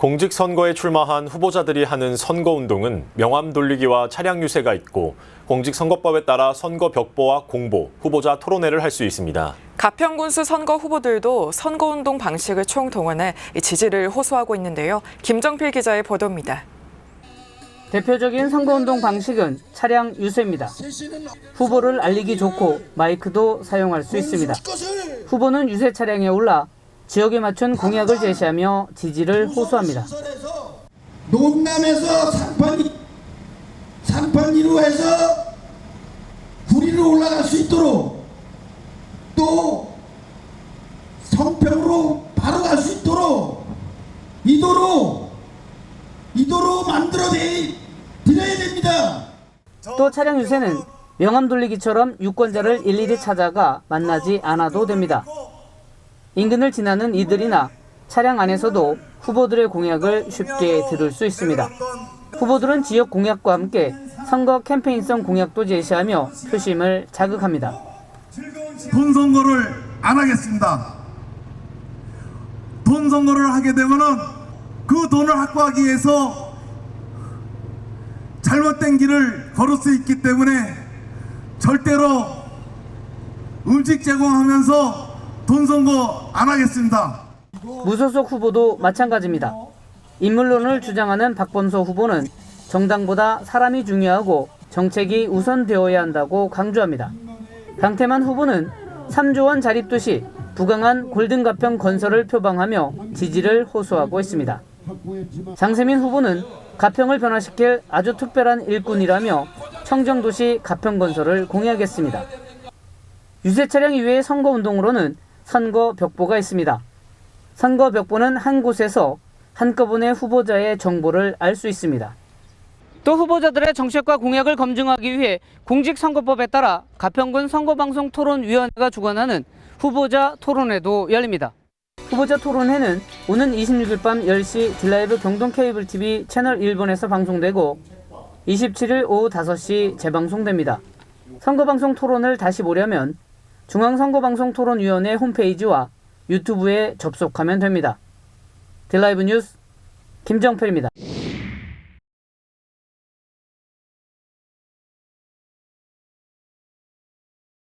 공직선거에 출마한 후보자들이 하는 선거운동은 명함 돌리기와 차량 유세가 있고 공직선거법에 따라 선거 벽보와 공보, 후보자 토론회를 할 수 있습니다. 가평군수 선거 후보들도 선거운동 방식을 총동원해 이 지지를 호소하고 있는데요. 김정필 기자의 보도입니다. 대표적인 선거운동 방식은 차량 유세입니다. 후보를 알리기 좋고 마이크도 사용할 수 있습니다. 후보는 유세 차량에 올라 지역에 맞춘 공약을 제시하며 지지를 호소합니다. 농남에서 상판 상판 이루해서 구리로 올라갈 수 있도록 또 성평으로 바로 갈 수 있도록 이도로 이도로 만들어 드려야 됩니다. 또 차량 유세는 명함 돌리기처럼 유권자를 일일이 찾아가 만나지 않아도 됩니다. 인근을 지나는 이들이나 차량 안에서도 후보들의 공약을 쉽게 들을 수 있습니다. 후보들은 지역 공약과 함께 선거 캠페인성 공약도 제시하며 표심을 자극합니다. 돈 선거를 안 하겠습니다. 돈 선거를 하게 되면은 그 돈을 확보하기 위해서 잘못된 길을 걸을 수 있기 때문에 절대로 음식 제공하면서 돈 선거 안 하겠습니다. 무소속 후보도 마찬가지입니다. 인물론을 주장하는 박범서 후보는 정당보다 사람이 중요하고 정책이 우선되어야 한다고 강조합니다. 강태만 후보는 3조 원 자립도시 부강한 골든가평 건설을 표방하며 지지를 호소하고 있습니다. 장세민 후보는 가평을 변화시킬 아주 특별한 일꾼이라며 청정도시 가평 건설을 공약했습니다. 유세 차량 이외의 선거운동으로는 선거 벽보가 있습니다. 선거 벽보는 한 곳에서 한꺼번에 후보자의 정보를 알 수 있습니다. 또 후보자들의 정책과 공약을 검증하기 위해 공직선거법에 따라 가평군 선거방송 토론위원회가 주관하는 후보자 토론회도 열립니다. 후보자 토론회는 오는 26일 밤 10시 딜라이브 경동 케이블 TV 채널 1번에서 방송되고 27일 오후 5시 재방송됩니다. 선거방송 토론을 다시 보려면 중앙선거방송토론위원회 홈페이지와 유튜브에 접속하면 됩니다. 딜라이브 뉴스 김정필입니다.